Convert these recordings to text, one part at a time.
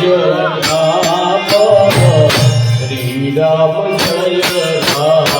Jay Ram Shri Ram Jay Ram.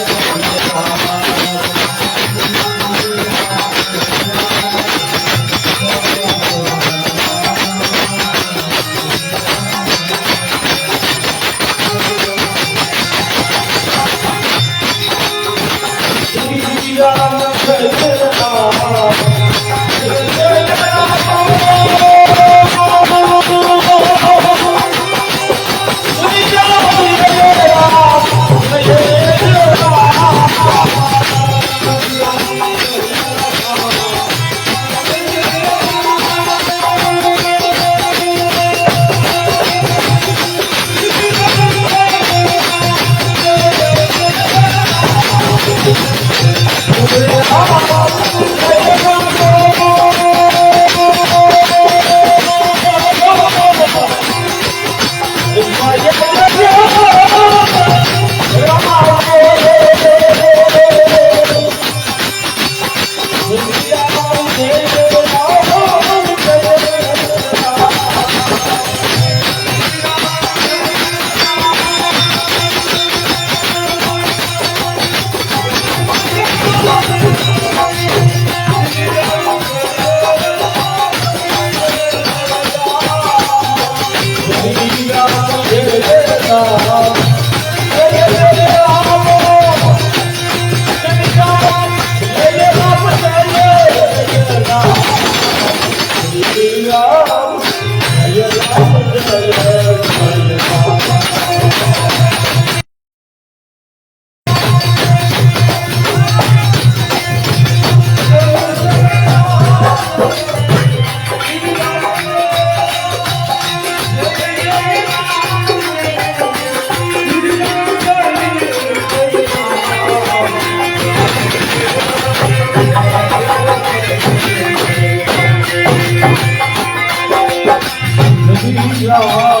Yeah.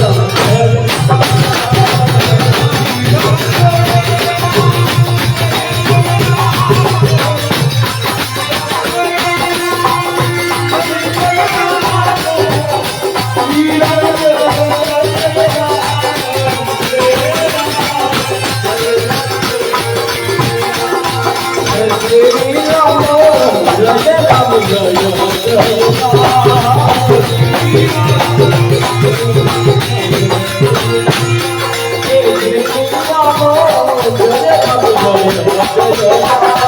Vamos. Thank you.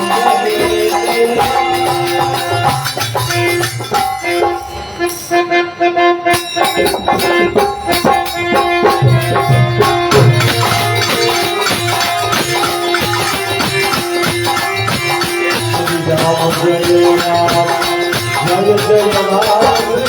Jai Jai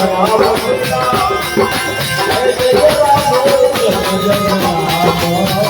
Jay Jay Ram Jay Jay Ram